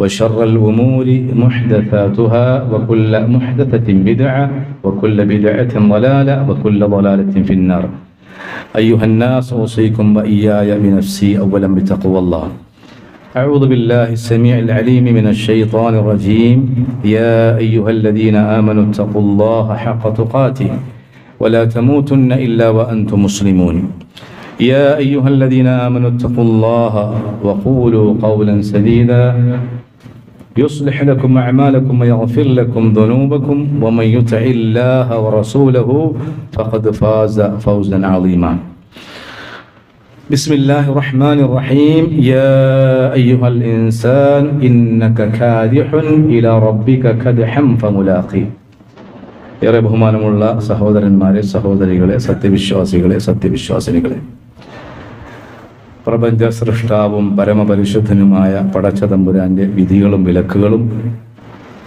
وشر الأمور محدثاتها وكل محدثة بدعة وكل بدعة ضلالة وكل ضلالة في النار. أيها الناس أوصيكم وإياي بنفسي أولا بتقوى الله. أعوذ بالله السميع العليم من الشيطان الرجيم. يا أيها الذين آمنوا اتقوا الله حق تقاته ولا تموتن إلا وأنتم مسلمون. يا أيها الذين آمنوا اتقوا الله وقولوا قولا سديدا. يصلح لكم أعمالكم ويغفر لكم ذنوبكم ومن يطع الله ورسوله فقد فاز فوزا عظيما بسم الله الرحمن الرحيم يا أيها الإنسان إنك كادح إلى ربك كدحا فملاقيه ഏറെ ബഹുമാനമുള്ള സഹോദരന്മാരെ സഹോദരികളെ സത്യവിശ്വാസികളെ സത്യവിശ്വാസിനികളെ പ്രപഞ്ച സൃഷ്ടാവും പരമപരിശുദ്ധനുമായ പടച്ചതമ്പുരാന്റെ വിധികളും വിലക്കുകളും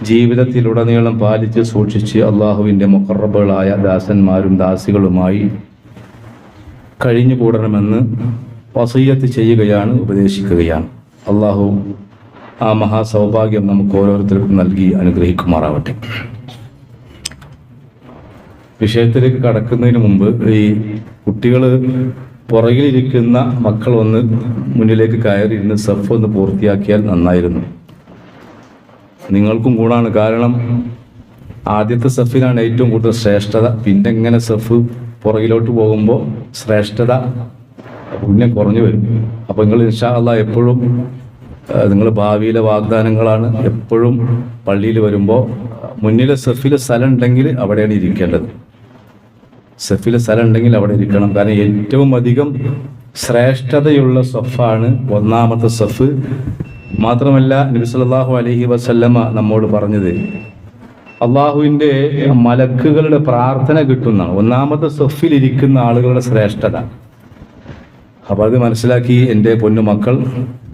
ജീവിതത്തിലുടനീളം പാലിച്ച് സൂക്ഷിച്ച് അള്ളാഹുവിന്റെ മുഖറബുകളായ ദാസന്മാരും ദാസികളുമായി കഴിഞ്ഞുകൂടണമെന്ന് വസയ്യത്ത് ചെയ്യുകയാണ് ഉപദേശിക്കുകയാണ്. അള്ളാഹു ആ മഹാസൗഭാഗ്യം നമുക്ക് ഓരോരുത്തർക്കും നൽകി അനുഗ്രഹിക്കുമാറാവട്ടെ. വിഷയത്തിലേക്ക് കടക്കുന്നതിന് മുമ്പ് ഈ കുട്ടികൾ പുറകിലിരിക്കുന്ന മക്കൾ ഒന്ന് മുന്നിലേക്ക് കയറി ഇരുന്ന് സഫ് ഒന്ന് പൂർത്തിയാക്കിയാൽ നന്നായിരുന്നു. നിങ്ങൾക്കും കൂടാണ്. കാരണം ആദ്യത്തെ സഫിനാണ് ഏറ്റവും കൂടുതൽ ശ്രേഷ്ഠത. പിന്നെ ഇങ്ങനെ സഫ് പുറകിലോട്ട് പോകുമ്പോൾ ശ്രേഷ്ഠത പുണ്യം കുറഞ്ഞു വരും. അപ്പോൾ നിങ്ങൾ ഇൻഷാ അല്ല എപ്പോഴും നിങ്ങൾ ഭാവിയിലെ വാഗ്ദാനങ്ങളാണ് എപ്പോഴും പള്ളിയിൽ വരുമ്പോൾ മുന്നിലെ സഫിലെ സ്ഥലം ഉണ്ടെങ്കിൽ അവിടെയാണ് ഇരിക്കേണ്ടത്. സഫിലെ സ്ഥലം ഉണ്ടെങ്കിൽ അവിടെ ഇരിക്കണം. കാരണം ഏറ്റവും അധികം ശ്രേഷ്ഠതയുള്ള സഫാണ് ഒന്നാമത്തെ സഫ്. മാത്രമല്ല നബി സല്ലല്ലാഹു അലൈഹി വസല്ലമ നമ്മോട് പറഞ്ഞത് അള്ളാഹുവിന്റെ മലക്കുകളുടെ പ്രാർത്ഥന കിട്ടുന്ന ഒന്നാമത്തെ സഫിൽ ഇരിക്കുന്ന ആളുകളുടെ ശ്രേഷ്ഠത. അപ്പോൾ അത് മനസ്സിലാക്കി എന്റെ പൊന്നു മക്കൾ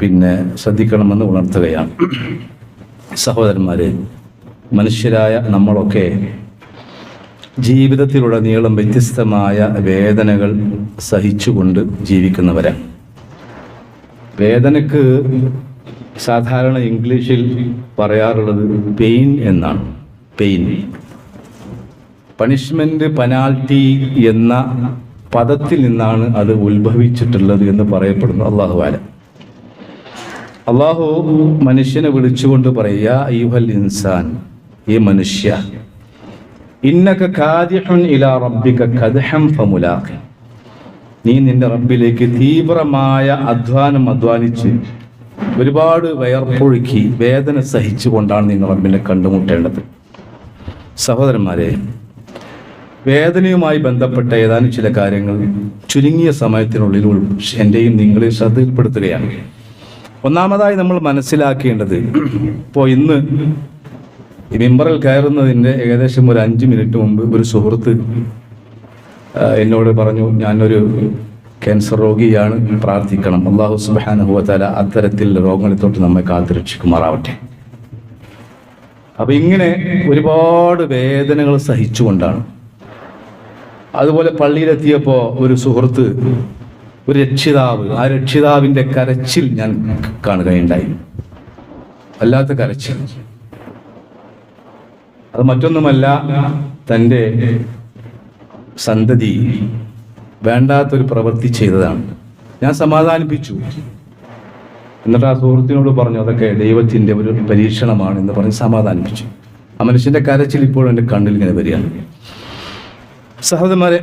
പിന്നെ ശ്രദ്ധിക്കണമെന്ന് ഉണർത്തുകയാണ്. സഹോദരന്മാരെ മനുഷ്യരായ നമ്മളൊക്കെ ജീവിതത്തിലുടനീളം വ്യത്യസ്തമായ വേദനകൾ സഹിച്ചുകൊണ്ട് ജീവിക്കുന്നവരാണ് വേദനക്ക് സാധാരണ ഇംഗ്ലീഷിൽ പറയാറുള്ളത് പെയിൻ എന്നാണ്. പെയിൻ. പണിഷ്മെന്റ് പെനാൽറ്റി എന്ന പദത്തിൽ നിന്നാണ് അത് ഉത്ഭവിച്ചിട്ടുള്ളത് എന്ന് പറയപ്പെടുന്നു അള്ളാഹു ആല. അള്ളാഹു മനുഷ്യനെ വിളിച്ചുകൊണ്ട് പറയുക അയ്യുഹൽ ഇൻസാൻ ഈ മനുഷ്യ ഇന്നക കാദിഹുൻ ഇലാ റബ്ബിക കദ്ഹം ഫമുലാഖി നീ നിന്റെ റബ്ബിലേക്ക് തീവ്രമായ അധ്വാനം അധ്വാനിച്ച് ഒരുപാട് വയർപ്പൊഴുക്കി വേദന സഹിച്ചുകൊണ്ടാണ് നിങ്ങൾ റബ്ബിനെ കണ്ടുമുട്ടേണ്ടത്. സഹോദരന്മാരെ വേദനയുമായി ബന്ധപ്പെട്ട ഏതാനും ചില കാര്യങ്ങൾ ചുരുങ്ങിയ സമയത്തിനുള്ളിൽ എന്റെയും നിങ്ങളെ ശ്രദ്ധയിൽപ്പെടുത്തുകയാണ്. ഒന്നാമതായി നമ്മൾ മനസ്സിലാക്കേണ്ടത് ഇപ്പോൾ ഇന്ന് ഈ മെമ്പറിൽ കയറുന്നതിന്റെ ഏകദേശം ഒരു അഞ്ച് മിനിറ്റ് മുമ്പ് ഒരു സുഹൃത്ത് എന്നോട് പറഞ്ഞു ഞാനൊരു ക്യാൻസർ രോഗിയാണ് പ്രാർത്ഥിക്കണം. അള്ളാഹു സുബാനുഭവത്താല അത്തരത്തിൽ രോഗങ്ങളെ തൊട്ട് നമ്മെ കാത്തുരക്ഷിക്കുമാറാവട്ടെ അപ്പം ഇങ്ങനെ ഒരുപാട് വേദനകൾ സഹിച്ചുകൊണ്ടാണ്. അതുപോലെ പള്ളിയിലെത്തിയപ്പോൾ ഒരു സുഹൃത്ത് ഒരു രക്ഷിതാവ് ആ രക്ഷിതാവിന്റെ കരച്ചിൽ ഞാൻ കാണുകയുണ്ടായി. വല്ലാത്ത കരച്ചിൽ. അത് മറ്റൊന്നുമല്ല തന്റെ സന്തതി വേണ്ടാത്തൊരു പ്രവൃത്തി ചെയ്തതാണ്. ഞാൻ സമാധാനിപ്പിച്ചു. എന്നിട്ട് ആ സുഹൃത്തിനോട് പറഞ്ഞു അതൊക്കെ ദൈവത്തിന്റെ ഒരു പരീക്ഷണമാണ് എന്ന് പറഞ്ഞ് സമാധാനിപ്പിച്ചു. ആ മനുഷ്യന്റെ കരച്ചിൽ ഇപ്പോഴും എന്റെ കണ്ണിൽ ഇങ്ങനെ വരികയാണ്. സഹോദരന്മാരെ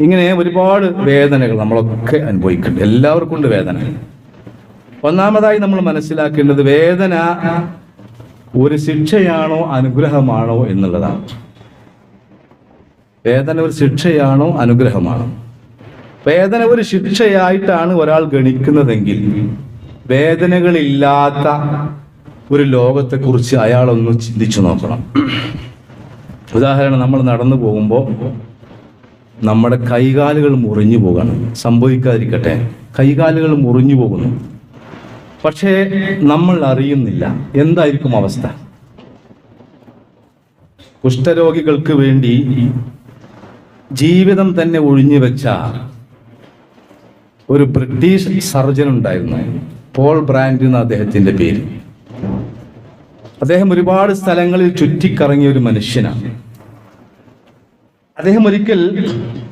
ഇങ്ങനെ ഒരുപാട് വേദനകൾ നമ്മളൊക്കെ അനുഭവിക്കുന്നുണ്ട്. എല്ലാവർക്കും ഉണ്ട് വേദന. ഒന്നാമതായി നമ്മൾ മനസ്സിലാക്കേണ്ടത് വേദന ഒരു ശിക്ഷയാണോ അനുഗ്രഹമാണോ എന്നുള്ളതാണ്. വേദന ഒരു ശിക്ഷയാണോ അനുഗ്രഹമാണോ? വേദന ഒരു ശിക്ഷയായിട്ടാണ് ഒരാൾ ഗണിക്കുന്നതെങ്കിൽ വേദനകളില്ലാത്ത ഒരു ലോകത്തെക്കുറിച്ച് അയാളൊന്ന് ചിന്തിച്ചു നോക്കണം. ഉദാഹരണം നമ്മൾ നടന്നു പോകുമ്പോൾ നമ്മുടെ കൈകാലുകൾ മുറിഞ്ഞു പോകണം. സംഭവിക്കാതിരിക്കട്ടെ. കൈകാലുകൾ മുറിഞ്ഞു പോകുന്നു. പക്ഷേ നമ്മൾ അറിയുന്നില്ല. എന്തായിരിക്കും അവസ്ഥ? കുഷ്ഠരോഗികൾക്ക് വേണ്ടി ജീവിതം തന്നെ ഒഴിഞ്ഞു വെച്ച ഒരു ബ്രിട്ടീഷ് സർജൻ ഉണ്ടായിരുന്നു. പോൾ ബ്രാൻഡ് എന്ന അദ്ദേഹത്തിന്റെ പേര്. അദ്ദേഹം ഒരുപാട് സ്ഥലങ്ങളിൽ ചുറ്റിക്കറങ്ങിയ ഒരു മനുഷ്യനാണ്. അദ്ദേഹം ഒരിക്കൽ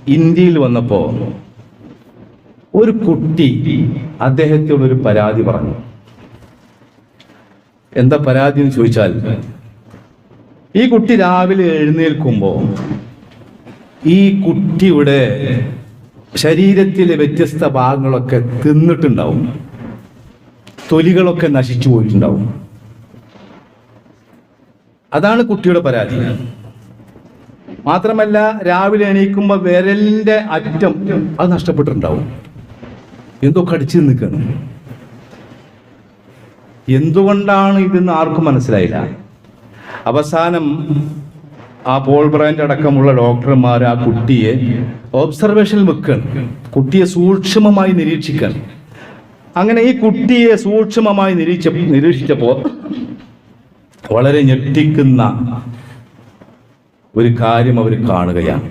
ഇന്ത്യയിൽ വന്നപ്പോ ഒരു കുട്ടി അദ്ദേഹത്തോട് ഒരു പരാതി പറഞ്ഞു. എന്താ പരാതി എന്ന് ചോദിച്ചാൽ ഈ കുട്ടി രാവിലെ എഴുന്നേൽക്കുമ്പോൾ ഈ കുട്ടിയുടെ ശരീരത്തിലെ വ്യത്യസ്ത ഭാഗങ്ങളൊക്കെ തിന്നിട്ടുണ്ടാവും. തൊലികളൊക്കെ നശിച്ചു പോയിട്ടുണ്ടാവും. അതാണ് കുട്ടിയുടെ പരാതി. മാത്രമല്ല രാവിലെ എണീക്കുമ്പോൾ വിരലിന്റെ അറ്റം അത് നഷ്ടപ്പെട്ടിട്ടുണ്ടാവും. എന്തോ കടിച്ചു നിൽക്കണം എന്തുകൊണ്ടാണ് ഇതെന്ന് ആർക്കും മനസ്സിലായില്ല. അവസാനം ആ പോൾ ബ്രാൻഡ് അടക്കമുള്ള ഡോക്ടർമാർ ആ കുട്ടിയെ ഒബ്സർവേഷനിൽ വെക്കണം കുട്ടിയെ സൂക്ഷ്മമായി നിരീക്ഷിക്കണം അങ്ങനെ ഈ കുട്ടിയെ സൂക്ഷ്മമായി നിരീക്ഷ നിരീക്ഷിച്ചപ്പോൾ വളരെ ഞെട്ടിക്കുന്ന ഒരു കാര്യം അവർ കാണുകയാണ്.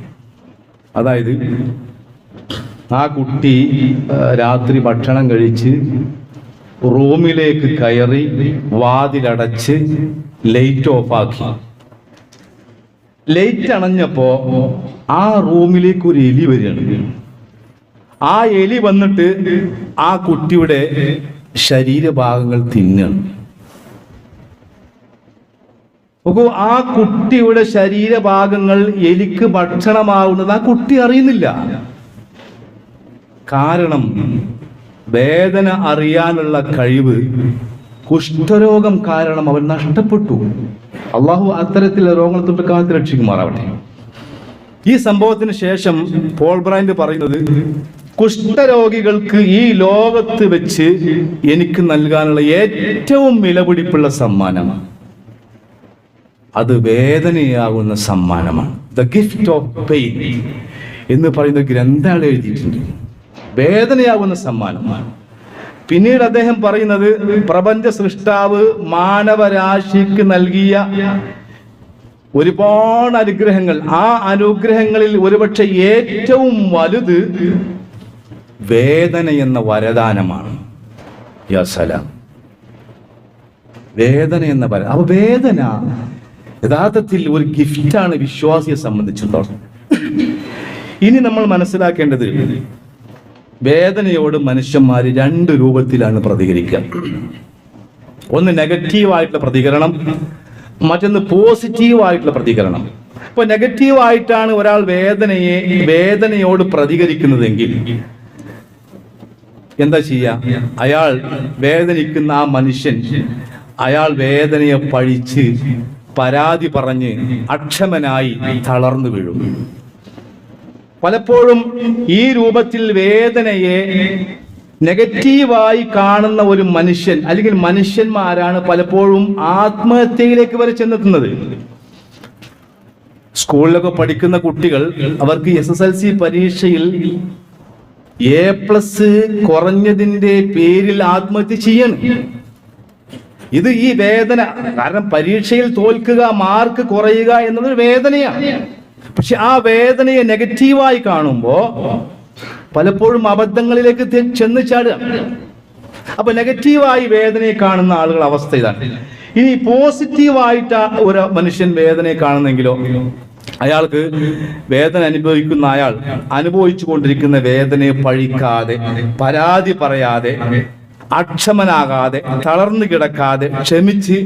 അതായത് ആ കുട്ടി രാത്രി ഭക്ഷണം കഴിച്ച് റൂമിലേക്ക് കയറി വാതിലടച്ച് ലൈറ്റ് ഓഫാക്കി. ലൈറ്റ് അണഞ്ഞപ്പോ ആ റൂമിലേക്ക് ഒരു എലി വരികയാണ്. ആ എലി വന്നിട്ട് ആ കുട്ടിയുടെ ശരീരഭാഗങ്ങൾ തിന്നാണ് നോക്കൂ ആ കുട്ടിയുടെ ശരീരഭാഗങ്ങൾ എലിക്ക് ഭക്ഷണമാവുന്നത് ആ കുട്ടി അറിയുന്നില്ല. കാരണം വേദന അറിയാനുള്ള കഴിവ് കുഷ്ഠരോഗം കാരണം അവൻ നഷ്ടപ്പെട്ടു. അള്ളാഹു അത്തരത്തിലെ രോഗങ്ങൾ തൊട്ട് കാലത്ത് രക്ഷിക്കുമാറാവട്ടെ. ഈ സംഭവത്തിന് ശേഷം പോൾ ബ്രാൻഡ് പറയുന്നത് കുഷ്ഠരോഗികൾക്ക് ഈ ലോകത്ത് വെച്ച് എനിക്ക് നൽകാനുള്ള ഏറ്റവും വിലപിടിപ്പുള്ള സമ്മാനമാണ്. അത് വേദനയാകുന്ന സമ്മാനമാണ്. ദ ഗിഫ്റ്റ് ഓഫ് പെയിൻ എന്ന് പറയുന്ന ഗ്രന്ഥാൾ എഴുതിയിട്ടുണ്ട്. വേദനയാകുന്ന സമ്മാനമാണ്. പിന്നീട് അദ്ദേഹം പറയുന്നത് പ്രപഞ്ച സൃഷ്ടാവ് മാനവരാശിക്ക് നൽകിയ ഒരുപാട് അനുഗ്രഹങ്ങൾ. ആ അനുഗ്രഹങ്ങളിൽ ഒരുപക്ഷെ ഏറ്റവും വലുത് വേദന എന്ന വരദാനമാണ്. വേദന എന്ന വര അപ്പൊ വേദന യഥാർത്ഥത്തിൽ ഒരു ഗിഫ്റ്റാണ് വിശ്വാസിയെ സംബന്ധിച്ചിടത്തോളം. ഇനി നമ്മൾ മനസ്സിലാക്കേണ്ടത് വേദനയോട് മനുഷ്യന്മാർ രണ്ട് രൂപത്തിലാണ് പ്രതികരിക്കുക. ഒന്ന് നെഗറ്റീവായിട്ടുള്ള പ്രതികരണം മറ്റൊന്ന് പോസിറ്റീവായിട്ടുള്ള പ്രതികരണം. ഇപ്പൊ നെഗറ്റീവായിട്ടാണ് ഒരാൾ വേദനയെ വേദനയോട് പ്രതികരിക്കുന്നതെങ്കിൽ എന്താ ചെയ്യുക അയാൾ വേദനിക്കുന്ന ആ മനുഷ്യൻ അയാൾ വേദനയെ പഴിച്ച് പരാതി പറഞ്ഞ് അക്ഷമനായി തളർന്നു വീഴും. പലപ്പോഴും ഈ രൂപത്തിൽ വേദനയെ നെഗറ്റീവായി കാണുന്ന ഒരു മനുഷ്യൻ അല്ലെങ്കിൽ മനുഷ്യന്മാരാണ് പലപ്പോഴും ആത്മഹത്യയിലേക്ക് വരെ ചെന്നെത്തുന്നത്. സ്കൂളിലൊക്കെ പഠിക്കുന്ന കുട്ടികൾ അവർക്ക് എസ് എസ് എൽ സി പരീക്ഷയിൽ എ പ്ലസ് കുറഞ്ഞതിന്റെ പേരിൽ ആത്മഹത്യ ചെയ്യണം. ഇത് ഈ വേദന കാരണം പരീക്ഷയിൽ തോൽക്കുക മാർക്ക് കുറയുക എന്നതൊരു വേദനയാണ്. പക്ഷെ ആ വേദനയെ നെഗറ്റീവായി കാണുമ്പോ പലപ്പോഴും അബദ്ധങ്ങളിലേക്ക് ചെന്ന് ചാടുക. അപ്പൊ നെഗറ്റീവായി വേദനയെ കാണുന്ന ആളുകൾ അവസ്ഥ ഇതാണ്. ഇനി പോസിറ്റീവായിട്ട് ഒരു മനുഷ്യൻ വേദനയെ കാണുന്നെങ്കിലോ അയാൾക്ക് വേദന അനുഭവിക്കുന്ന അയാൾ അനുഭവിച്ചു കൊണ്ടിരിക്കുന്ന വേദനയെ പഴിക്കാതെ പരാതി പറയാതെ അക്ഷമനാകാതെ തളർന്നു കിടക്കാതെ ക്ഷമിച്ച്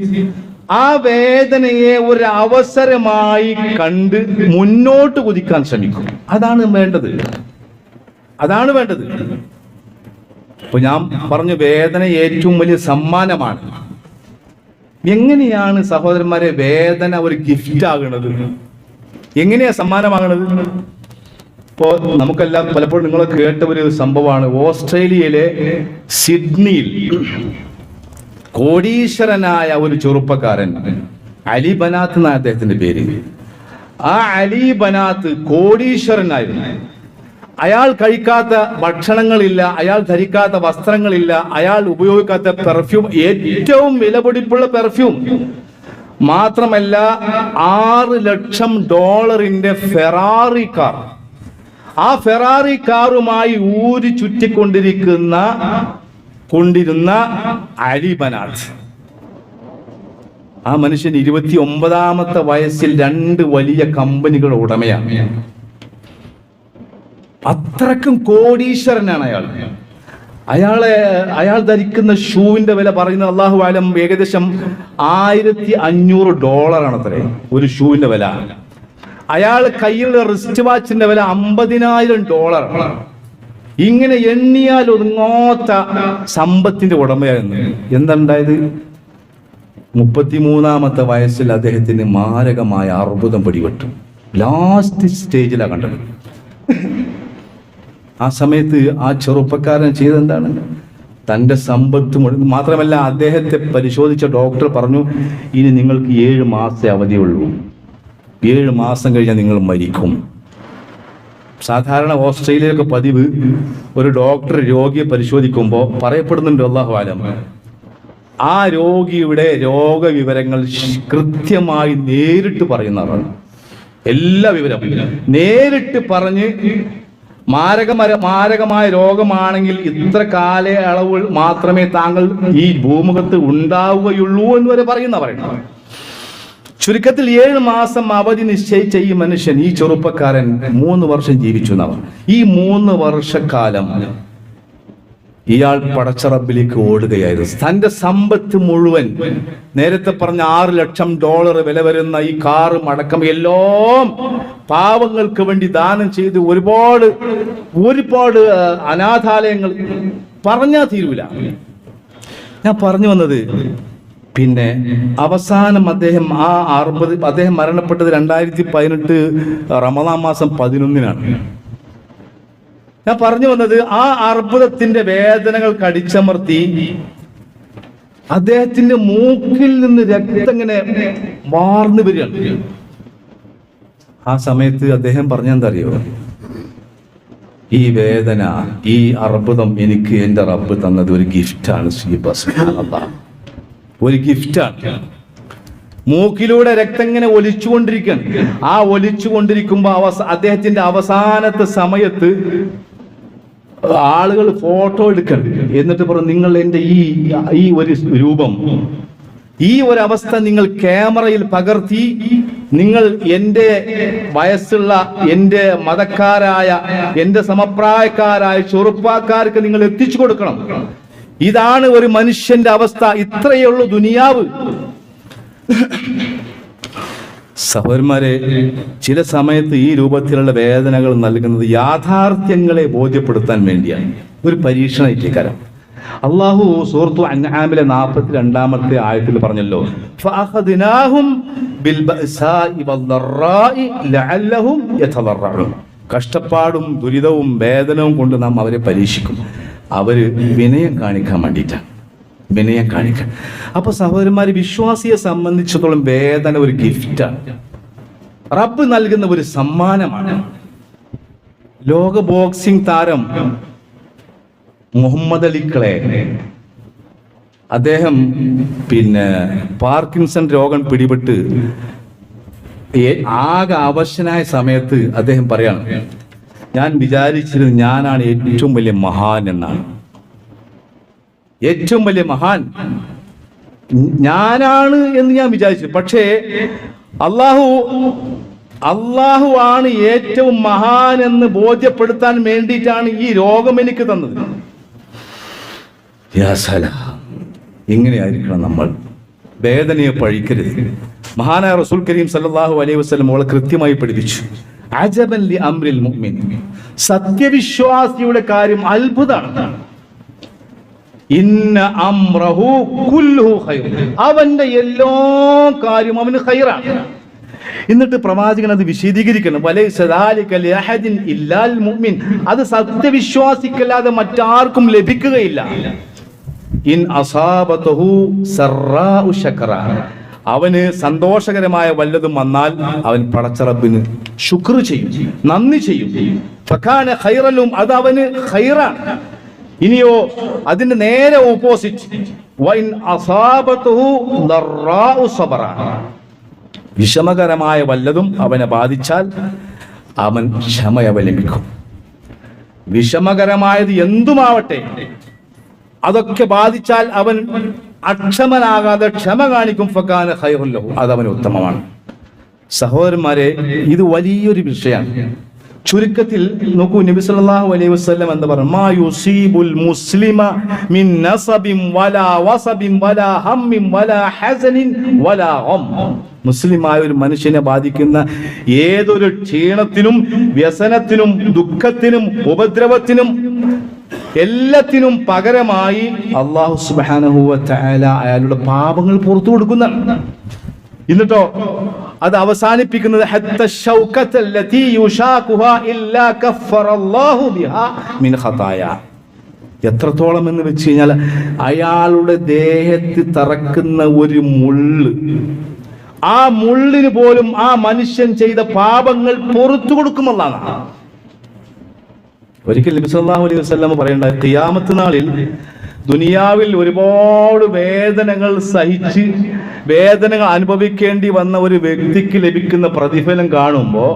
ആ വേദനയെ ഒരു അവസരമായി കണ്ട് മുന്നോട്ട് കുതിക്കാൻ ശ്രമിക്കും. അതാണ് വേണ്ടത്. അതാണ് വേണ്ടത്. അപ്പൊ ഞാൻ പറഞ്ഞു വേദന ഏറ്റവും വലിയ സമ്മാനമാണ്. എങ്ങനെയാണ് സഹോദരന്മാരെ വേദന ഒരു ഗിഫ്റ്റ് ആകുന്നത്? എങ്ങനെയാ സമ്മാനമാകുന്നത്? ഇപ്പോ നമുക്കെല്ലാം പലപ്പോഴും നിങ്ങൾ കേട്ട ഒരു സംഭവമാണ്. ഓസ്ട്രേലിയയിലെ സിഡ്നിയിൽ കോടീശ്വരനായ ഒരു ചെറുപ്പക്കാരൻ. അലി ബനാത്ത് എന്നാണ് അദ്ദേഹത്തിന്റെ പേര്. ആ അലി ബനാത്ത് കോടീശ്വരനായിരുന്നു. അയാൾ കഴിക്കാത്ത ഭക്ഷണങ്ങളില്ല അയാൾ ധരിക്കാത്ത വസ്ത്രങ്ങളില്ല അയാൾ ഉപയോഗിക്കാത്ത പെർഫ്യൂം ഏറ്റവും വിലപിടിപ്പുള്ള പെർഫ്യൂം മാത്രമല്ല ആറ് ലക്ഷം ഡോളറിന്റെ ഫെറാറി കാർ. ആ ഫെറാറി കാറുമായി ഊരി ചുറ്റിക്കൊണ്ടിരിക്കുന്ന കൊണ്ടിരുന്ന അലിബനാഥ് ആ മനുഷ്യൻ ഇരുപത്തി ഒമ്പതാമത്തെ വയസ്സിൽ രണ്ട് വലിയ കമ്പനികളുടെ ഉടമയാണ്. അത്രക്കും കോടീശ്വരനാണ് അയാൾ. അയാളെ അയാൾ ധരിക്കുന്ന ഷൂവിന്റെ വില പറയുന്ന അള്ളാഹു ആലം ഏകദേശം ആയിരത്തി അഞ്ഞൂറ് ഡോളറാണ് അത്രേ ഒരു ഷൂവിന്റെ വില. അയാൾ കയ്യിലുള്ള റിസ്റ്റ് വാച്ചിന്റെ വില അമ്പതിനായിരം ഡോളർ ഇങ്ങനെ എണ്ണിയാൽ ഒതുങ്ങാത്ത സമ്പത്തിന്റെ ഉടമയായിരുന്നു. എന്തുണ്ടായത് മുപ്പത്തിമൂന്നാമത്തെ വയസ്സിൽ അദ്ദേഹത്തിന് മാരകമായ അർബുദം പിടിപെട്ടു. ലാസ്റ്റ് സ്റ്റേജിലാണ് കണ്ടത്. ആ സമയത്ത് ആ ചെറുപ്പക്കാരൻ ചെയ്തെന്താണ് തന്റെ സമ്പത്ത് മാത്രമല്ല അദ്ദേഹത്തെ പരിശോധിച്ച ഡോക്ടർ പറഞ്ഞു ഇനി നിങ്ങൾക്ക് ഏഴ് മാസത്തെ അവധിയുള്ളൂ. ഏഴ് മാസം കഴിഞ്ഞാൽ നിങ്ങൾ മരിക്കും. സാധാരണ ഓസ്ട്രേലിയയിലൊക്കെ പതിവ് ഒരു ഡോക്ടർ രോഗിയെ പരിശോധിക്കുമ്പോൾ പറയപ്പെടുന്നുണ്ട് അള്ളാഹു ആലം ആ രോഗിയുടെ രോഗവിവരങ്ങൾ കൃത്യമായി നേരിട്ട് പറയുന്നതാണ് എല്ലാ വിവരം നേരിട്ട് പറഞ്ഞ് മാരകമര മാരകമായ രോഗമാണെങ്കിൽ ഇത്ര കാലയളവ് മാത്രമേ താങ്കൾ ഈ ഭൂമുഖത്ത് ഉണ്ടാവുകയുള്ളൂ എന്ന് വരെ പറയുന്ന പറയുന്നത് ചുരുക്കത്തിൽ ഏഴ് മാസം അവധി നിശ്ചയിച്ച ഈ മനുഷ്യൻ ഈ ചെറുപ്പക്കാരൻ മൂന്ന് വർഷം ജീവിച്ചു എന്നവർ ഈ മൂന്ന് വർഷക്കാലം ഇയാൾ പടച്ചറബിലേക്ക് ഓടുകയായിരുന്നു. തന്റെ സമ്പത്ത് മുഴുവൻ നേരത്തെ പറഞ്ഞ ആറ് ലക്ഷം ഡോളർ വില വരുന്ന ഈ കാറും അടക്കം എല്ലാം പാവങ്ങൾക്ക് വേണ്ടി ദാനം ചെയ്ത് ഒരുപാട് ഒരുപാട് അനാഥാലയങ്ങൾ പറഞ്ഞാൽ തീരൂല. ഞാൻ പറഞ്ഞു വന്നത് പിന്നെ അവസാനം അദ്ദേഹം ആ അറുപത് അദ്ദേഹം മരണപ്പെട്ടത് രണ്ടായിരത്തി പതിനെട്ട് റമദാൻ മാസം പതിനൊന്നിനാണ്. ഞാൻ പറഞ്ഞു വന്നത് ആ അർബുദത്തിന്റെ വേദനകൾ കടിച്ചമർത്തി അദ്ദേഹത്തിന്റെ മൂക്കിൽ നിന്ന് രക്തം ഇങ്ങനെ വാർന്നു വരികയാണ്. ആ സമയത്ത് അദ്ദേഹം പറഞ്ഞെന്താ അറിയോ ഈ വേദന ഈ അർബുദം എനിക്ക് എന്റെ റബ്ബ് തന്നത് ഒരു ഗിഫ്റ്റാണ് ഒരു ഗിഫ്റ്റാണ് മൂക്കിലൂടെ രക്തം ഇങ്ങനെ ഒലിച്ചുകൊണ്ടിരിക്കുകയാണ്. ആ ഒലിച്ചുകൊണ്ടിരിക്കുമ്പോ അവസ അദ്ദേഹത്തിന്റെ അവസാനത്തെ സമയത്ത് ആളുകൾ ഫോട്ടോ എടുക്കണം. എന്നിട്ട് പറഞ്ഞു നിങ്ങൾ എന്റെ ഈ ഈ ഒരു രൂപം ഈ ഒരു അവസ്ഥ നിങ്ങൾ ക്യാമറയിൽ പകർത്തി നിങ്ങൾ എന്റെ വയസ്സുള്ള എന്റെ മതക്കാരായ എന്റെ സമപ്രായക്കാരായ ചെറുപ്പക്കാർക്ക് നിങ്ങൾ എത്തിച്ചു കൊടുക്കണം. ഇതാണ് ഒരു മനുഷ്യന്റെ അവസ്ഥ. ഇത്രയേ ഉള്ളൂ ദുനിയാവ്. സഹോദരന്മാരെ ചില സമയത്ത് ഈ രൂപത്തിലുള്ള വേദനകൾ നൽകുന്നത് യാഥാർത്ഥ്യങ്ങളെ ബോധ്യപ്പെടുത്താൻ വേണ്ടിയാണ്. ഒരു പരീക്ഷണ ഇറ്റിക്കാരം അള്ളാഹു സൂറത്തു അൻആമിലെ നാൽപ്പത്തി രണ്ടാമത്തെ ആയത്തിൽ പറഞ്ഞല്ലോ കഷ്ടപ്പാടും ദുരിതവും വേദനവും കൊണ്ട് നാം അവരെ പരീക്ഷിക്കും. അവർ വിനയം കാണിക്കാൻ വേണ്ടിയിട്ടാണ് വിനയം കാണിക്കാൻ. അപ്പോൾ സഹോദരന്മാർ വിശ്വാസിയെ സംബന്ധിച്ചിടത്തോളം വേദന ഒരു ഗിഫ്റ്റാണ് റബ്ബ് നൽകുന്ന ഒരു സമ്മാനമാണ്. ലോക ബോക്സിംഗ് താരം മുഹമ്മദ് അലിക്കളെ. അദ്ദേഹം പിന്നെ പാർക്കിൻസൺ രോഗം പിടിപെട്ട് ആകെ അവശനായ സമയത്ത് അദ്ദേഹം പറയാണ് ഞാൻ വിചാരിച്ചിരുന്നു ഞാനാണ് ഏറ്റവും വലിയ മഹാൻ എന്നാണ്. ഏറ്റവും വലിയ മഹാൻ. ഞാനാണ് എന്ന് ഞാൻ വിചാരിച്ചു. പക്ഷേ അള്ളാഹു അള്ളാഹു ആണ് ഏറ്റവും മഹാൻ എന്ന് ബോധ്യപ്പെടുത്താൻ വേണ്ടിയിട്ടാണ് ഈ രോഗം എനിക്ക് തന്നത്. ഇങ്ങനെയായിരിക്കണം നമ്മൾ. വേദനയെ പഴിക്കരുത്. മഹാനായ റസൂൽ കരീം സല്ലാഹു അലൈഹി വസ്ലം അവളെ കൃത്യമായി പഠിപ്പിച്ചു. അജബൻ ലി അംരിൽ മുഅ്മിൻ. സത്യവിശ്വാസിയുടെ കാര്യം അത്ഭുതമാണ്. അംറഹു ഖൈർ അവന്റെ എല്ലാ കാര്യം അവന് ഹൈറാണ് എന്നിട്ട് പ്രവാചകൻ അത് വിശദീകരിക്കണം. ഇല്ലാൽ മുഅ്മിൻ. അത് സത്യവിശ്വാസിക്കല്ലാതെ മറ്റാർക്കും ലഭിക്കുകയില്ല. ഇൻ അസാബതഹു സറാഉ ശക്ര അവന് സന്തോഷകരമായ വല്ലതും വന്നാൽ അവൻ പടച്ചറബിന് ശുക്ർ ചെയ്യും നന്ദി ചെയ്യും. ഫക്കാന ഖൈറലും അത് അവന് ഖൈറാണ്. ഇനിയോ അതിന്റെ നേരെ ഓപ്പോസിറ്റ് വിഷമകരമായ വല്ലതും അവനെ ബാധിച്ചാൽ അവൻ ക്ഷമ അവലംബിക്കും വിഷമകരമായത് എന്തുമാവട്ടെ? അതൊക്കെ ബാധിച്ചാൽ അവൻ അക്ഷമനാകാതെ ക്ഷമ കാണിക്കും ഫക്കാന ഹൈറുല്ലോ അത് അവന് ഉത്തമമാണ്. സഹോദരന്മാരെ ഇത് വലിയൊരു വിഷയമാണ്. ചുരുക്കത്തിൽ നോക്കൂ നബി സല്ലല്ലാഹു അലൈഹി വസല്ലം എന്ന് പറഞ്ഞു മാ യുസീബുൽ മുസ്ലിമ മിൻ നസബിൻ വലാ വസബിൻ വലാ ഹമ്മിൻ വലാ ഹസനിൻ വലാ ഗം. മുസ്ലിമായ ഒരു മനുഷ്യനെ ബാധിക്കുന്ന ഏതൊരു ക്ഷീണത്തിനും വ്യസനത്തിനും ദുഃഖത്തിനും ഉപദ്രവത്തിനും എല്ലാത്തിനും പകരമായി അള്ളാഹു തആല അയാളുടെ പാപങ്ങൾ പുറത്തു കൊടുക്കുന്ന എന്നിട്ടോ അത് അവസാനിപ്പിക്കുന്നത് എത്രത്തോളം എന്ന് വെച്ച് കഴിഞ്ഞാൽ അയാളുടെ ദേഹത്ത് തറക്കുന്ന ഒരു മുള്ള് ആ മുള്ളിന് പോലും ആ മനുഷ്യൻ ചെയ്ത പാപങ്ങൾ പുറത്തു കൊടുക്കുമെന്നാണ്. ഒരിക്കൽ നബി സല്ലല്ലാഹു അലൈഹി വസല്ലം പറയേണ്ട തിയാമത്ത് നാളിൽ ദുനിയാവിൽ ഒരുപാട് വേദനകൾ സഹിച്ച് വേദനകൾ അനുഭവിക്കേണ്ടി വന്ന ഒരു വ്യക്തിക്ക് ലഭിക്കുന്ന പ്രതിഫലം കാണുമ്പോൾ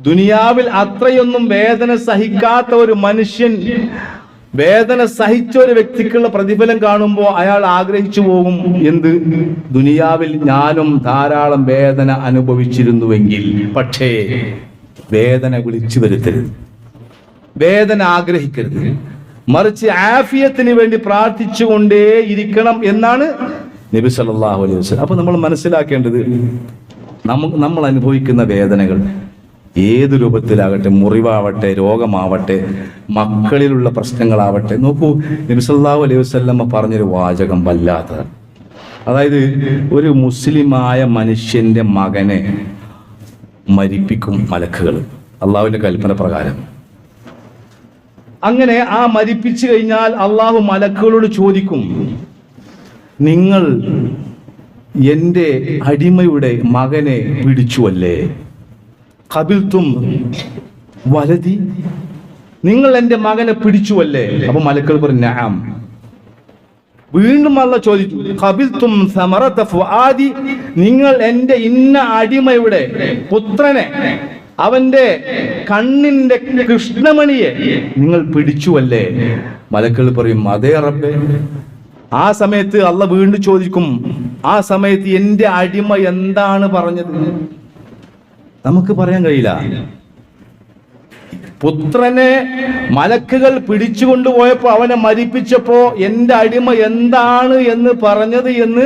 ദുനിയാവിൽ അത്രയൊന്നും വേദന സഹിക്കാത്ത ഒരു മനുഷ്യൻ വേദന സഹിച്ച ഒരു വ്യക്തിക്കുള്ള പ്രതിഫലം കാണുമ്പോൾ അയാൾ ആഗ്രഹിച്ചു പോകും എന്ത്? ദുനിയാവിൽ ഞാനും ധാരാളം വേദന അനുഭവിച്ചിരുന്നുവെങ്കിൽ പക്ഷേ വേദന വിളിച്ചു വരുത്തരുത്. വേദന ആഗ്രഹിക്കരുത്. മറിച്ച് ആഫിയത്തിന് വേണ്ടി പ്രാർത്ഥിച്ചുകൊണ്ടേ ഇരിക്കണം എന്നാണ് നബി സല്ലല്ലാഹു അലൈഹി വസല്ലം. അപ്പൊ നമ്മൾ മനസ്സിലാക്കേണ്ടത് നമുക്ക് നമ്മൾ അനുഭവിക്കുന്ന വേദനകൾ ഏത് രൂപത്തിലാകട്ടെ മുറിവാവട്ടെ രോഗമാവട്ടെ മക്കളിലുള്ള പ്രശ്നങ്ങളാവട്ടെ. നോക്കൂ സല്ലല്ലാഹു അലൈഹി വസല്ലം പറഞ്ഞൊരു വാചകം വല്ലാത്തതാണ്. അതായത് ഒരു മുസ്ലിമായ മനുഷ്യന്റെ മകനെ മരിപ്പിക്കും മലക്കുകൾ. അള്ളാഹുവിന്റെ കൽപ്പന പ്രകാരം. അങ്ങനെ ആ മരിപ്പിച്ചു കഴിഞ്ഞാൽ അള്ളാഹു മലക്കുകളോട് ചോദിക്കും നിങ്ങൾ എന്റെ അടിമയുടെ മകനെ പിടിച്ചുവല്ലേ കബിൽത്തും വലതി നിങ്ങൾ എന്റെ മകനെ പിടിച്ചുവല്ലേ? അപ്പൊ മലക്കൾ പറഞ്ഞു നഅം വീണ്ടും അല്ല ചോദിച്ചു കബിൽത്തും സമറത്ത ഫുആദി നിങ്ങൾ എന്റെ ഇന്ന അടിമയുടെ പുത്രനെ അവന്റെ കണ്ണിന്റെ കൃഷ്ണമണിയെ നിങ്ങൾ പിടിച്ചുവല്ലേ? മലക്കൾ പറയും അതേ റബ്ബേ. ആ സമയത്ത് അല്ല വീണ്ടും ചോദിക്കും ആ സമയത്ത് എന്റെ അടിമ എന്താണ് പറഞ്ഞത്? നമുക്ക് പറയാൻ കഴിയില്ല. പുത്രനെ മലക്കുകൾ പിടിച്ചു കൊണ്ടുപോയപ്പോ അവനെ മരിപ്പിച്ചപ്പോ എന്റെ അടിമ എന്താണ് എന്ന് പറഞ്ഞത്? എന്ന്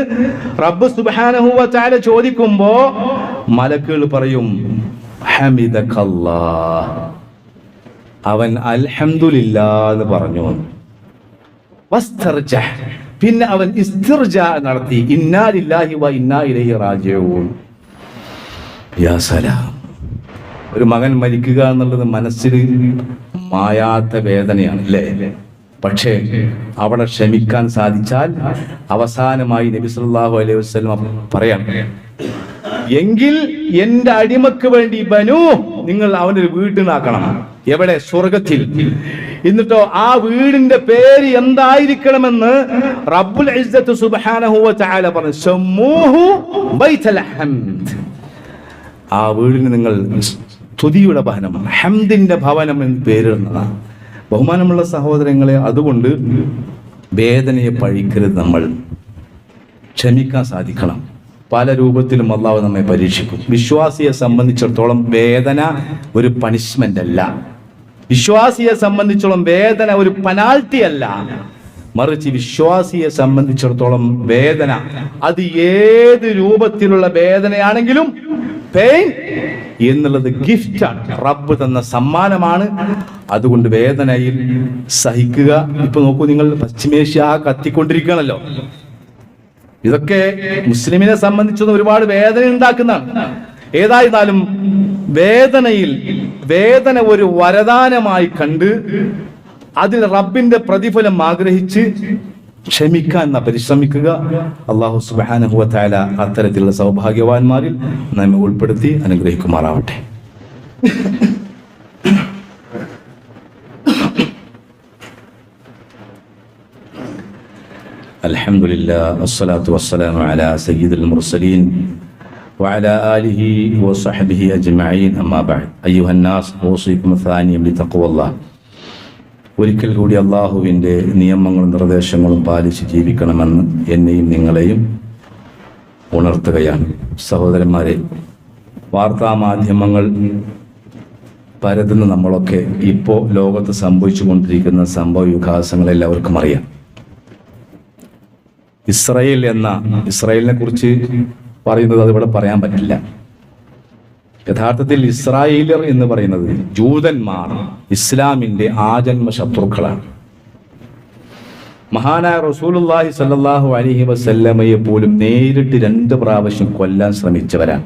റബ്ബ് സുബാനഹുവ ചാല ചോദിക്കുമ്പോ മലക്കുകൾ പറയും അവൻ അൽഹംദുലില്ലാ എന്ന് പറഞ്ഞു. പിന്നെ അവൻ നടത്തി. ഇലൈഹി റാജിഊൻ. യാ സലാം. ഒരു മകൻ മരിക്കുക എന്നുള്ളത് മനസ്സിൽ മായാത്ത വേദനയാണ് അല്ലേ? പക്ഷേ അവിടെ ക്ഷമിക്കാൻ സാധിച്ചാൽ അവസാനമായി നബി സല്ലല്ലാഹു അലൈഹി വസല്ലം പറയാം എങ്കിൽ എന്റെ അടിമക്ക് വേണ്ടി ബനു നിങ്ങൾ അവനൊരു വീട്ടിനാക്കണം എവിടെ? സ്വർഗത്തിൽ. എന്നിട്ടോ ആ വീടിന്റെ പേര് എന്തായിരിക്കണമെന്ന് റബ്ബുൽ സുബ്ഹാനഹു തആല പറഞ്ഞു. സമ്മൂഹു ആ വീടിന് നിങ്ങൾ സ്തുതിയുടെ ഭവനം ഹംദിന്റെ ഭവനം എന്ന് പേരിടുന്നതാണ് ബഹുമാനമുള്ള സഹോദരങ്ങളെ അതുകൊണ്ട് വേദനയെ പഴിക്കരുത് നമ്മൾ. ക്ഷമിക്കാൻ സാധിക്കണം. പല രൂപത്തിലും അള്ളാഹു നമ്മെ പരീക്ഷിക്കും. വിശ്വാസിയെ സംബന്ധിച്ചിടത്തോളം വേദന ഒരു പണിഷ്മെന്റ് അല്ല. വിശ്വാസിയെ സംബന്ധിച്ചോളം വേദന ഒരു പനാൽറ്റി അല്ല. മറിച്ച് വിശ്വാസിയെ സംബന്ധിച്ചിടത്തോളം വേദന. അത് ഏത് രൂപത്തിലുള്ള വേദനയാണെങ്കിലും പെയിൻ എന്നുള്ളത് ഗിഫ്റ്റാണ് റബ്ബ് തന്ന സമ്മാനമാണ്. അതുകൊണ്ട് വേദനയിൽ സഹിക്കുക. ഇപ്പൊ നോക്കൂ നിങ്ങൾ പശ്ചിമേഷ്യ കത്തിക്കൊണ്ടിരിക്കുകയാണല്ലോ. ഇതൊക്കെ മുസ്ലിമിനെ സംബന്ധിച്ചത് ഒരുപാട് വേദന ഉണ്ടാക്കുന്നതാണ്. ഏതായിരുന്നാലും വേദനയിൽ വേദന ഒരു വരദാനമായി കണ്ട് അതിൽ റബ്ബിന്റെ പ്രതിഫലം ആഗ്രഹിച്ച് ക്ഷമിക്കാൻ പരിശ്രമിക്കുക. അള്ളാഹു സുബാനഹുവല അത്തരത്തിലുള്ള സൗഭാഗ്യവാന്മാരിൽ നമ്മെ ഉൾപ്പെടുത്തി അനുഗ്രഹിക്കുമാറാവട്ടെ. الحمد لله والصلاة والسلام على سيد المرسلين وعلى آله وصحبه أجمعين أما بعد أيها الناس أوصيكم ثانيا بتقوى الله ഒരിക്കൽ കൂടി അള്ളാഹുവിൻ്റെ നിയമങ്ങളും നിർദ്ദേശങ്ങളും പാലിച്ച് ജീവിക്കണമെന്ന് എന്നെയും നിങ്ങളെയും ഉണർത്തുകയാണ് സഹോദരന്മാരെ വാർത്താ മാധ്യമങ്ങൾ പരതുന്ന നമ്മളൊക്കെ ഇപ്പോൾ ലോകത്ത് സംഭവിച്ചു കൊണ്ടിരിക്കുന്ന സംഭവ വികാസങ്ങൾ എല്ലാവർക്കും അറിയാം ഇസ്രയേൽ എന്ന ഇസ്രായേലിനെ കുറിച്ച് പറയുന്നത് അതിവിടെ പറയാൻ പറ്റില്ല. യഥാർത്ഥത്തിൽ ഇസ്രായേലർ എന്ന് പറയുന്നത് ജൂതന്മാർ ഇസ്ലാമിന്റെ ആജന്മ ശത്രുക്കളാണ്. മഹാനായ റസൂലുള്ളാഹി സല്ലാഹു അലഹി വസല്ലമയെ പോലും നേരിട്ട് രണ്ട് പ്രാവശ്യം കൊല്ലാൻ ശ്രമിച്ചവരാണ്.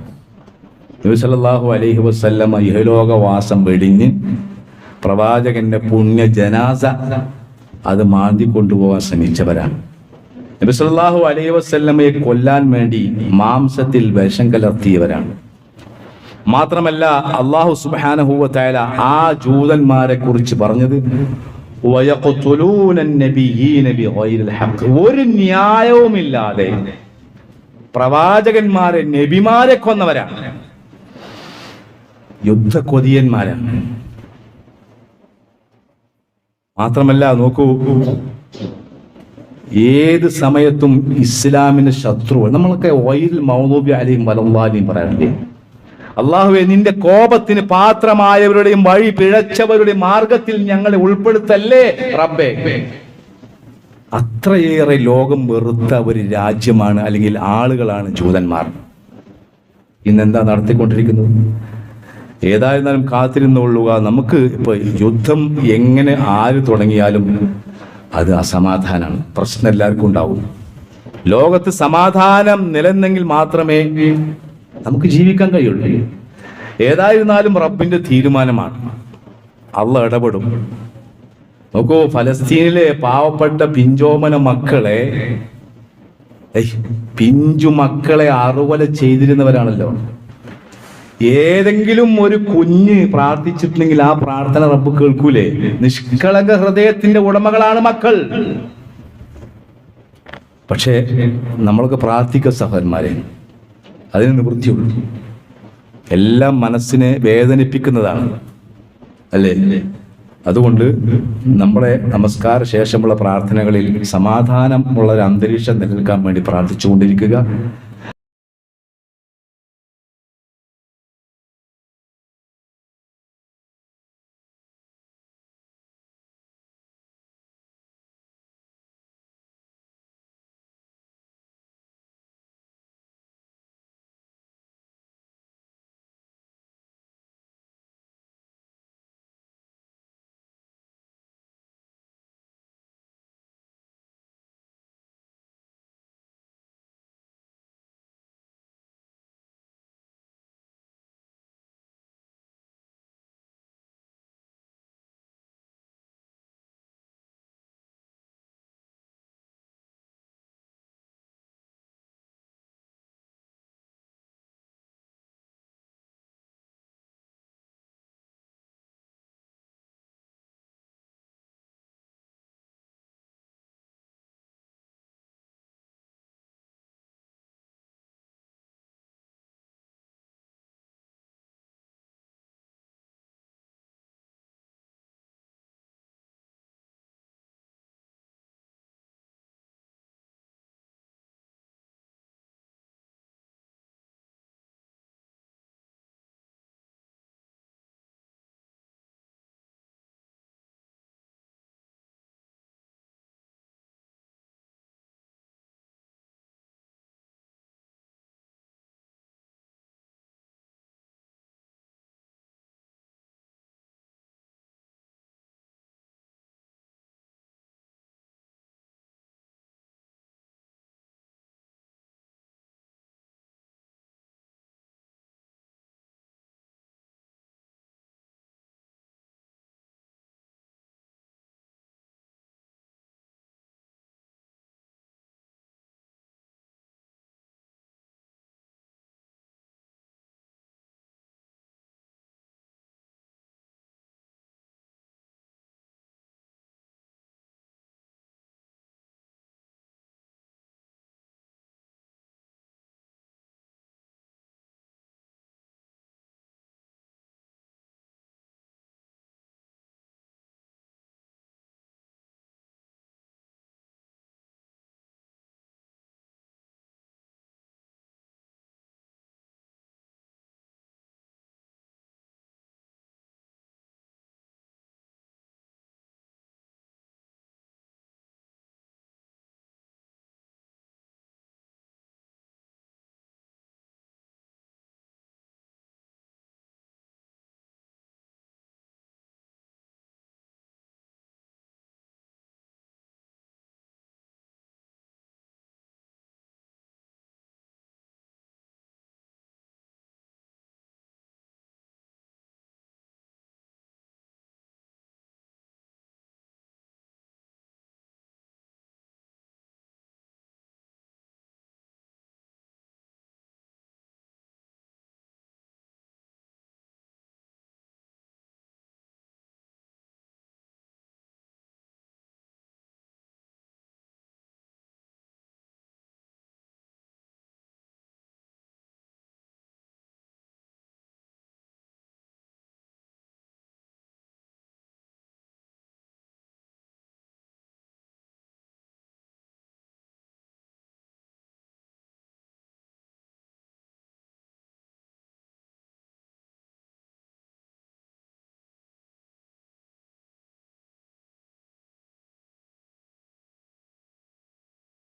അലഹി അലൈഹി വസല്ലമ ഇഹലോകവാസം വെടിഞ്ഞ് പ്രവാചകന്റെ പുണ്യ ജനാസ അത് മാന്തി കൊണ്ടുപോകാൻ ശ്രമിച്ചവരാണ്. നബി സല്ലല്ലാഹു അലൈഹി വസല്ലമയെ കൊല്ലാൻ വേണ്ടി മാംസത്തിൽ വിഷം കലർത്തിയവരാണ്. മാത്രമല്ല അള്ളാഹു സുബ്ഹാനഹു തആല ആ ജൂതന്മാരെ കുറിച്ച് പറഞ്ഞത് ഒരു ന്യായവുമില്ലാതെ പ്രവാചകന്മാരെ നബിമാരെ കൊന്നവരാണ്. യുദ്ധക്കൊതിയന്മാരാണ്. മാത്രമല്ല നോക്കൂ ഏത് സമയത്തും ഇസ്ലാമിന് ശത്രു നമ്മളൊക്കെ വൈൽ മൗലൂബി അലിയും വലല്ലാലിയും പറയാറില്ലേ അള്ളാഹുവെ നിന്റെ കോപത്തിന് പാത്രമായവരുടെയും വഴി പിഴച്ചവരുടെയും മാർഗത്തിൽ ഞങ്ങളെ ഉൾപ്പെടുത്തല്ലേ? റബ്ബേ. അത്രയേറെ ലോകം വെറുത്ത ഒരു രാജ്യമാണ് അല്ലെങ്കിൽ ആളുകളാണ് ജൂതന്മാർ. ഇന്നെന്താ നടത്തിക്കൊണ്ടിരിക്കുന്നത്? ഏതായിരുന്നാലും കാത്തിരുന്നുകൊള്ളുക. നമുക്ക് ഇപ്പൊ യുദ്ധം എങ്ങനെ ആര് തുടങ്ങിയാലും അത് അസമാധാനമാണ് പ്രശ്നം എല്ലാവർക്കും ഉണ്ടാവും ലോകത്ത് സമാധാനം നിലനിന്നെങ്കിൽ മാത്രമേ നമുക്ക് ജീവിക്കാൻ കഴിയുള്ളൂ. ഏതായിരുന്നാലും റബ്ബിന്റെ തീരുമാനമാണ്. അള്ള ഇടപെടും. നോക്കൂ ഫലസ്തീനിലെ പാവപ്പെട്ട പിഞ്ചോമന മക്കളെ പിഞ്ചു മക്കളെ അറുവല ചെയ്തിരുന്നവരാണല്ലോ. ഏതെങ്കിലും ഒരു കുഞ്ഞ് പ്രാർത്ഥിച്ചിട്ടുണ്ടെങ്കിൽ ആ പ്രാർത്ഥന റബ്ബ് കേൾക്കൂലേ? നിഷ്കളങ്ക ഹൃദയത്തിന്റെ ഉടമകളാണ് മക്കൾ. പക്ഷേ നമ്മൾക്ക് പ്രാർത്ഥിക്കുക സഹോദരന്മാരെ അതിന് നിവൃത്തിയുള്ളൂ. എല്ലാം മനസ്സിനെ വേദനിപ്പിക്കുന്നതാണ്. അല്ലേ? അതുകൊണ്ട് നമ്മളെ നമസ്കാര ശേഷമുള്ള പ്രാർത്ഥനകളിൽ സമാധാനം ഉള്ള ഒരു അന്തരീക്ഷം നിലനിൽക്കാൻ വേണ്ടി പ്രാർത്ഥിച്ചുകൊണ്ടിരിക്കുക.